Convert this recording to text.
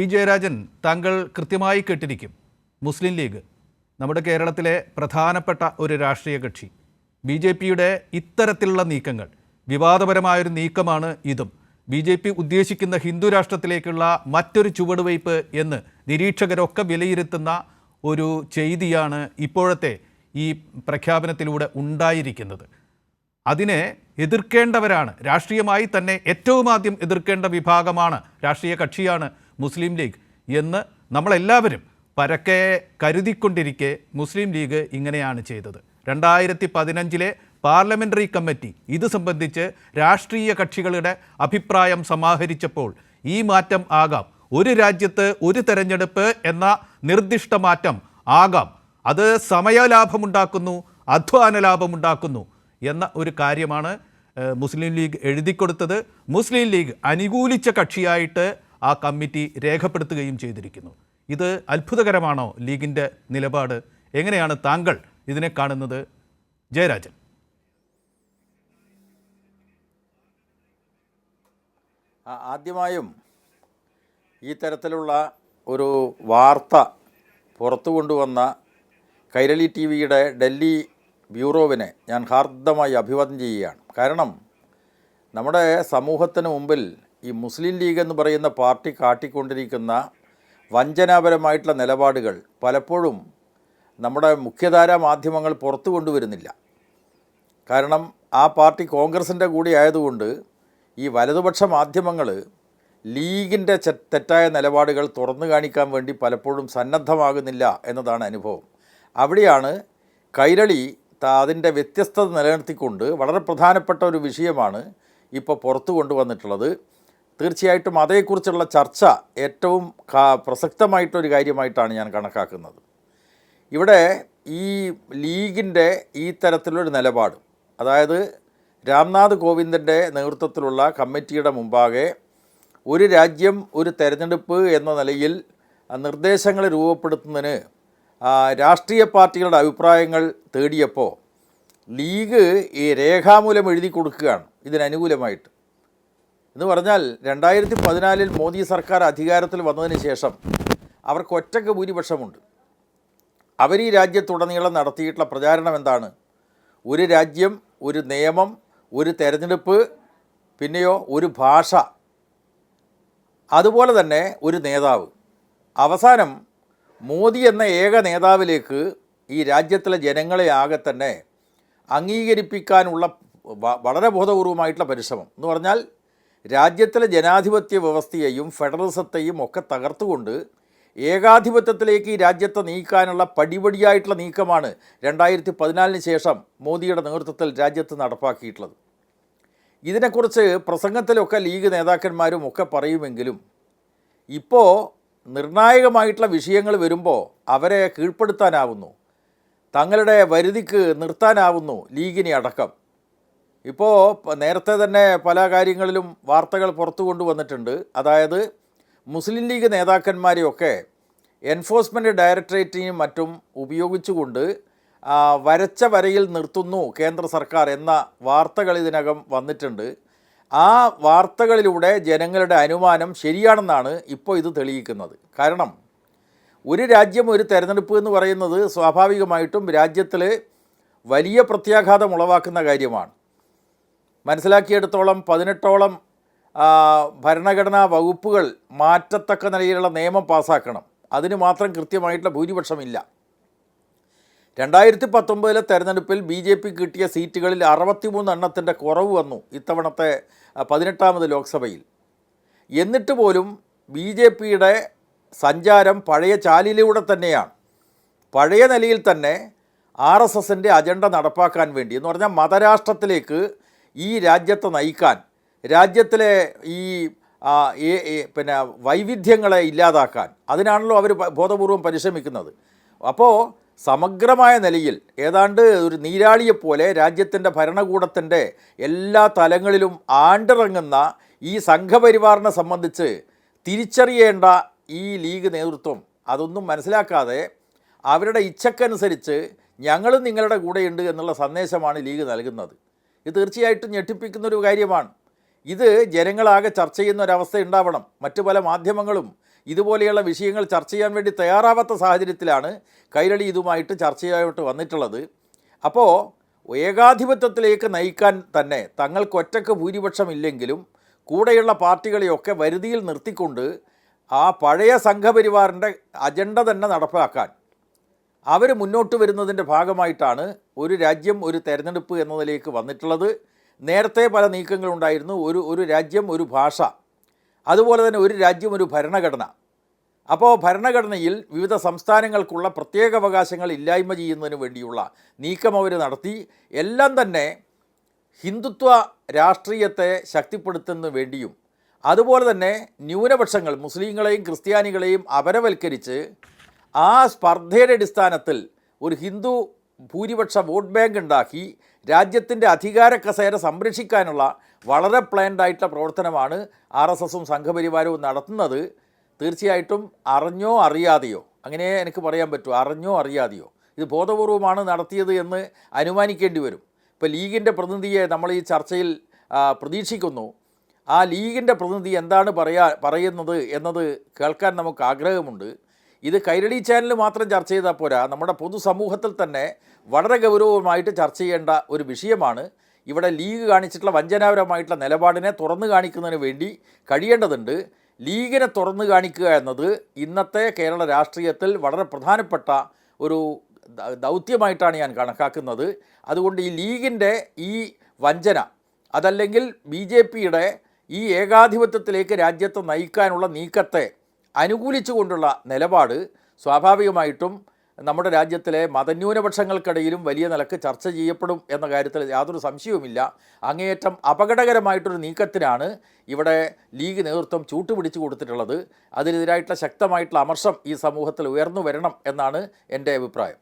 P. Jayarajan താങ്കൾ കൃത്യമായി കേട്ടിരിക്കും. മുസ്ലിം league നമ്മുടെ കേരളത്തിലെ പ്രധാനപ്പെട്ട ഒരു രാഷ്ട്രീയ കക്ഷി. ബി. ജെ. പിയുടെ ഇത്തരത്തിലുള്ള നീക്കങ്ങൾ വിവാദപരമായൊരു നീക്കമാണ് ഇതും. ബി. ജെ. പി ഉദ്ദേശിക്കുന്ന ഹിന്ദു രാഷ്ട്രത്തിലേക്കുള്ള മറ്റൊരു ചുവടുവയ്പ് എന്ന് നിരീക്ഷകരൊക്കെ വിലയിരുത്തുന്ന ഒരു ചെയ്തിയാണ് ഇപ്പോഴത്തെ ഈ പ്രഖ്യാപനത്തിലൂടെ ഉണ്ടായിരിക്കുന്നത്. അതിനെ എതിർക്കേണ്ടവരാണ്. രാഷ്ട്രീയമായി തന്നെ ഏറ്റവും ആദ്യം എതിർക്കേണ്ട വിഭാഗമാണ് രാഷ്ട്രീയ കക്ഷിയാണ് മുസ്ലിം ലീഗ് എന്ന് നമ്മളെല്ലാവരും പരക്കെ കരുതിക്കൊണ്ടിരിക്കെ മുസ്ലിം ലീഗ് ഇങ്ങനെയാണ് ചെയ്തത്. രണ്ടായിരത്തി പതിനഞ്ചിലെ പാർലമെന്ററി കമ്മിറ്റി ഇത് സംബന്ധിച്ച് രാഷ്ട്രീയ കക്ഷികളുടെ അഭിപ്രായം സമാഹരിച്ചപ്പോൾ ഈ മാറ്റം ആകാം. ഒരു രാജ്യത്ത് ഒരു തെരഞ്ഞെടുപ്പ് എന്ന നിർദ്ദിഷ്ട മാറ്റം ആകാം. അത് സമയലാഭമുണ്ടാക്കുന്നു അധ്വാന ലാഭമുണ്ടാക്കുന്നു എന്ന ഒരു കാര്യമാണ് മുസ്ലിം ലീഗ് എഴുതിക്കൊടുത്തത്. മുസ്ലിം ലീഗ് അനുകൂലിച്ച കക്ഷിയായിട്ട് ആ കമ്മിറ്റി രേഖപ്പെടുത്തുകയും ചെയ്തിരിക്കുന്നു. ഇത് അത്ഭുതകരമാണോ ലീഗിന്റെ നിലപാട്? എങ്ങനെയാണ് താങ്കൾ ഇതിനെ കാണുന്നത്? ജയരാജൻ. ആദ്യമായും ഈ തരത്തിലുള്ള ഒരു വാർത്ത പുറത്തു കൊണ്ടുവന്ന കൈരളി ടി വിയുടെ ഡൽഹി ബ്യൂറോവിനെ ഞാൻ ഹാർദമായി അഭിവാദ്യം ചെയ്യുകയാണ്. കാരണം നമ്മുടെ സമൂഹത്തിന് മുമ്പിൽ ഈ മുസ്ലിം ലീഗ് എന്ന് പറയുന്ന പാർട്ടി കാട്ടിക്കൊണ്ടിരിക്കുന്ന വഞ്ചനാപരമായിട്ടുള്ള നിലപാടുകൾ പലപ്പോഴും നമ്മുടെ മുഖ്യധാരാ മാധ്യമങ്ങൾ പുറത്തു കൊണ്ടുവരുന്നില്ല. കാരണം ആ പാർട്ടി കോൺഗ്രസിന്റെ കൂടി ആയതുകൊണ്ട് ഈ വലതുപക്ഷ മാധ്യമങ്ങൾ ലീഗിന്റെ തെറ്റായ നിലപാടുകൾ തുറന്നു കാണിക്കാൻ വേണ്ടി പലപ്പോഴും സന്നദ്ധമാകുന്നില്ല എന്നതാണ് അനുഭവം. അവിടെയാണ് കൈരളി അതിന്റെ വ്യത്യസ്തത നിലനിർത്തിക്കൊണ്ട് വളരെ പ്രധാനപ്പെട്ട ഒരു വിഷയമാണ് ഇപ്പോൾ പുറത്തു കൊണ്ടുവന്നിട്ടുള്ളത്. തീർച്ചയായിട്ടും അതേക്കുറിച്ചുള്ള ചർച്ച ഏറ്റവും പ്രസക്തമായിട്ടൊരു കാര്യമായിട്ടാണ് ഞാൻ കണക്കാക്കുന്നത്. ഇവിടെ ഈ ലീഗിന്റെ ഈ തരത്തിലൊരു നിലപാട് അതായത് രാംനാഥ് കോവിന്ദിന്റെ നേതൃത്വത്തിലുള്ള കമ്മിറ്റിയുടെ മുമ്പാകെ ഒരു രാജ്യം ഒരു തെരഞ്ഞെടുപ്പ് എന്ന നിലയിൽ നിർദ്ദേശങ്ങൾ രൂപപ്പെടുത്തുന്നതിന് രാഷ്ട്രീയ പാർട്ടികളുടെ അഭിപ്രായങ്ങൾ തേടിയപ്പോൾ ലീഗ് ഈ രേഖാമൂലം എഴുതി കൊടുക്കുകയാണ്. ഇതിനനുകൂലമായിട്ട്. എന്ന് പറഞ്ഞാൽ രണ്ടായിരത്തി പതിനാലിൽ മോദി സർക്കാർ അധികാരത്തിൽ വന്നതിന് ശേഷം അവർക്ക് ഒറ്റയ്ക്ക് ഭൂരിപക്ഷമുണ്ട്. അവർ ഈ രാജ്യത്തുടനീളം നടത്തിയിട്ടുള്ള പ്രചാരണം എന്താണ്? ഒരു രാജ്യം ഒരു നിയമം ഒരു തെരഞ്ഞെടുപ്പ് പിന്നെയോ ഒരു ഭാഷ അതുപോലെ തന്നെ ഒരു നേതാവ്. അവസാനം മോദി എന്ന ഏക നേതാവിലേക്ക് ഈ രാജ്യത്തിലെ ജനങ്ങളെ ആകെ തന്നെ അംഗീകരിപ്പിക്കാനുള്ള വളരെ ബോധപൂർവമായിട്ടുള്ള പരിശ്രമം. എന്ന് പറഞ്ഞാൽ രാജ്യത്തിലെ ജനാധിപത്യ വ്യവസ്ഥയെയും ഫെഡറലിസത്തെയും ഒക്കെ തകർത്തുകൊണ്ട് ഏകാധിപത്യത്തിലേക്ക് ഈ രാജ്യത്തെ നീക്കാനുള്ള പടിപടിയായിട്ടുള്ള നീക്കമാണ് രണ്ടായിരത്തി പതിനാലിന് ശേഷം മോദിയുടെ നേതൃത്വത്തിൽ രാജ്യത്ത് നടപ്പാക്കിയിട്ടുള്ളത്. ഇതിനെക്കുറിച്ച് പ്രസംഗത്തിലൊക്കെ ലീഗ് നേതാക്കന്മാരും ഒക്കെ പറയുമെങ്കിലും ഇപ്പോൾ നിർണായകമായിട്ടുള്ള വിഷയങ്ങൾ വരുമ്പോൾ അവരെ കീഴ്പ്പെടുത്താനാവുന്നു. തങ്ങളുടെ വരുതിക്ക് നിർത്താനാവുന്നു ലീഗിനെ അടക്കം. ഇപ്പോൾ നേരത്തെ തന്നെ പല കാര്യങ്ങളിലും വാർത്തകൾ പുറത്തു കൊണ്ടുവന്നിട്ടുണ്ട്. അതായത് മുസ്ലിം ലീഗ് നേതാക്കന്മാരെയൊക്കെ എൻഫോഴ്സ്മെന്റ് ഡയറക്ടറേറ്റിനും മറ്റും ഉപയോഗിച്ചുകൊണ്ട് വരച്ച വരയിൽ നിർത്തുന്നു കേന്ദ്ര സർക്കാർ എന്ന വാർത്തകൾ ഇതിനകം വന്നിട്ടുണ്ട്. ആ വാർത്തകളിലൂടെ ജനങ്ങളുടെ അനുമാനം ശരിയാണെന്നാണ് ഇപ്പോൾ ഇത് തെളിയിക്കുന്നത്. കാരണം ഒരു രാജ്യം ഒരു തെരഞ്ഞെടുപ്പ് എന്ന് പറയുന്നത് സ്വാഭാവികമായിട്ടും രാജ്യത്തിൽ വലിയ പ്രത്യാഘാതം ഉളവാക്കുന്ന കാര്യമാണ്. മനസ്സിലാക്കിയെടുത്തോളം പതിനെട്ടോളം ഭരണഘടനാ വകുപ്പുകൾ മാറ്റത്തക്ക നിലയിലുള്ള നിയമം പാസ്സാക്കണം അതിന് മാത്രം കൃത്യമായിട്ടുള്ള ഭൂരിപക്ഷമില്ല. രണ്ടായിരത്തി പത്തൊമ്പതിലെ തെരഞ്ഞെടുപ്പിൽ ബി ജെ പി കിട്ടിയ സീറ്റുകളിൽ അറുപത്തിമൂന്ന് എണ്ണത്തിന്റെ കുറവ് വന്നു ഇത്തവണത്തെ പതിനെട്ടാമത് ലോക്സഭയിൽ. എന്നിട്ട് പോലും ബി ജെ പിയുടെ സഞ്ചാരം പഴയ ചാലിലൂടെ തന്നെയാണ്. പഴയ നിലയിൽ തന്നെ ആർ എസ് എസിന്റെ അജണ്ട നടപ്പാക്കാൻ വേണ്ടി എന്ന് പറഞ്ഞാൽ മതരാഷ്ട്രത്തിലേക്ക് ഈ രാജ്യത്തെ നയിക്കാൻ രാജ്യത്തിലെ ഈ പിന്നെ വൈവിധ്യങ്ങളെ ഇല്ലാതാക്കാൻ അതിനാണല്ലോ അവർ ബോധപൂർവം പരിശ്രമിക്കുന്നത്. അപ്പോൾ സമഗ്രമായ നിലയിൽ ഏതാണ്ട് ഒരു നീരാളിയെപ്പോലെ രാജ്യത്തിന്റെ ഭരണകൂടത്തിന്റെ എല്ലാ തലങ്ങളിലും ആണ്ടിറങ്ങുന്ന ഈ സംഘപരിവാറിനെ സംബന്ധിച്ച് തിരിച്ചറിയേണ്ട ഈ ലീഗ് നേതൃത്വം അതൊന്നും മനസ്സിലാക്കാതെ അവരുടെ ഇച്ഛക്കനുസരിച്ച് ഞങ്ങളും നിങ്ങളുടെ കൂടെയുണ്ട് എന്നുള്ള സന്ദേശമാണ് ലീഗ് നൽകുന്നത്. ഇത് തീർച്ചയായിട്ടും ഞെട്ടിപ്പിക്കുന്ന ഒരു കാര്യമാണ്. ഇത് ജനങ്ങളാകെ ചർച്ച ചെയ്യുന്ന ഒരവസ്ഥ ഉണ്ടാവണം. മറ്റു പല മാധ്യമങ്ങളും ഇതുപോലെയുള്ള വിഷയങ്ങൾ ചർച്ച ചെയ്യാൻ വേണ്ടി തയ്യാറാവാത്ത സാഹചര്യത്തിലാണ് കൈരളി ഇതുമായിട്ട് ചർച്ചയായിട്ട് വന്നിട്ടുള്ളത്. അപ്പോൾ ഏകാധിപത്യത്തിലേക്ക് നയിക്കാൻ തന്നെ തങ്ങൾക്ക് ഒറ്റയ്ക്ക് ഭൂരിപക്ഷമില്ലെങ്കിലും കൂടെയുള്ള പാർട്ടികളെയൊക്കെ വരുതിയിൽ നിർത്തിക്കൊണ്ട് ആ പഴയ സംഘപരിവാറിന്റെ അജണ്ട തന്നെ നടപ്പാക്കാൻ അവർ മുന്നോട്ട് വരുന്നതിന്റെ ഭാഗമായിട്ടാണ് ഒരു രാജ്യം ഒരു തെരഞ്ഞെടുപ്പ് എന്ന എന്നതിലേക്ക് വന്നിട്ടുള്ളത്. നേരത്തെ പല നീക്കങ്ങളുണ്ടായിരുന്നു. ഒരു ഒരു രാജ്യം ഒരു ഭാഷ. അതുപോലെ തന്നെ ഒരു രാജ്യം ഒരു ഭരണഘടന. അപ്പോൾ ഭരണഘടനയിൽ വിവിധ സംസ്ഥാനങ്ങൾക്കുള്ള പ്രത്യേക അവകാശങ്ങൾ ഇല്ലായ്മ ചെയ്യുന്നതിന് വേണ്ടിയുള്ള നീക്കം അവർ നടത്തി. എല്ലാം തന്നെ ഹിന്ദുത്വ രാഷ്ട്രീയത്തെ ശക്തിപ്പെടുത്തുന്നതിന് വേണ്ടിയും അതുപോലെ തന്നെ ന്യൂനപക്ഷങ്ങൾ മുസ്ലിങ്ങളെയും ക്രിസ്ത്യാനികളെയും അപരവൽക്കരിച്ച് ആ സ്പർദ്ധയുടെ അടിസ്ഥാനത്തിൽ ഒരു ഹിന്ദു ഭൂരിപക്ഷ വോട്ട് ബാങ്ക് ഉണ്ടാക്കി രാജ്യത്തിന്റെ അധികാര കസേര സംരക്ഷിക്കാനുള്ള വളരെ പ്ലാൻഡ് ആയിട്ടുള്ള പ്രവർത്തനമാണ് ആർ എസ് എസും സംഘപരിവാരവും നടത്തുന്നത്. തീർച്ചയായിട്ടും അറിഞ്ഞോ അറിയാതെയോ അങ്ങനെ എനിക്ക് പറയാൻ പറ്റൂ അറിഞ്ഞോ അറിയാതെയോ. ഇത് ബോധപൂർവമാണ് നടത്തിയത് എന്ന് അനുമാനിക്കേണ്ടി വരും. ഇപ്പോൾ ലീഗിന്റെ പ്രതിനിധിയെ നമ്മൾ ഈ ചർച്ചയിൽ പ്രതീക്ഷിക്കുന്നു. ആ ലീഗിന്റെ പ്രതിനിധി എന്താണ് പറയാ പറയുന്നത് എന്നത് കേൾക്കാൻ നമുക്ക് ആഗ്രഹമുണ്ട്. ഇത് കൈരളി ചാനൽ മാത്രം ചർച്ച ചെയ്താൽ പോരാ. നമ്മുടെ പൊതുസമൂഹത്തിൽ തന്നെ വളരെ ഗൗരവമായിട്ട് ചർച്ച ചെയ്യേണ്ട ഒരു വിഷയമാണ്. ഇവിടെ ലീഗ് കാണിച്ചിട്ടുള്ള വഞ്ചനാപരമായിട്ടുള്ള നിലപാടിനെ തുറന്നു കാണിക്കുന്നതിന് വേണ്ടി കഴിയേണ്ടതുണ്ട്. ലീഗിനെ തുറന്നു കാണിക്കുക എന്നത് ഇന്നത്തെ കേരള രാഷ്ട്രീയത്തിൽ വളരെ പ്രധാനപ്പെട്ട ഒരു ദൗത്യമായിട്ടാണ് ഞാൻ കണക്കാക്കുന്നത്. അതുകൊണ്ട് ഈ ലീഗിന്റെ ഈ വഞ്ചന അതല്ലെങ്കിൽ ബി ജെ പിയുടെ ഈ ഏകാധിപത്യത്തിലേക്ക് രാജ്യത്തെ നയിക്കാനുള്ള നീക്കത്തെ അനുകൂലിച്ചുകൊണ്ടുള്ള നിലപാട് സ്വാഭാവികമായിട്ടും നമ്മുടെ രാജ്യത്തിലെ മതന്യൂനപക്ഷങ്ങൾക്കിടയിലും വലിയ നിലയ്ക്ക് ചർച്ച ചെയ്യപ്പെടും എന്ന കാര്യത്തിൽ യാതൊരു സംശയവുമില്ല. അങ്ങേയറ്റം അപകടകരമായിട്ടൊരു നീക്കത്തിനാണ് ഇവിടെ ലീഗ് നേതൃത്വം ചൂട്ടുപിടിച്ചു കൊടുത്തിട്ടുള്ളത്. അതിനെതിരായിട്ടുള്ള ശക്തമായിട്ടുള്ള അമർഷം ഈ സമൂഹത്തിൽ ഉയർന്നു വരണം എന്നാണ് എന്റെ അഭിപ്രായം.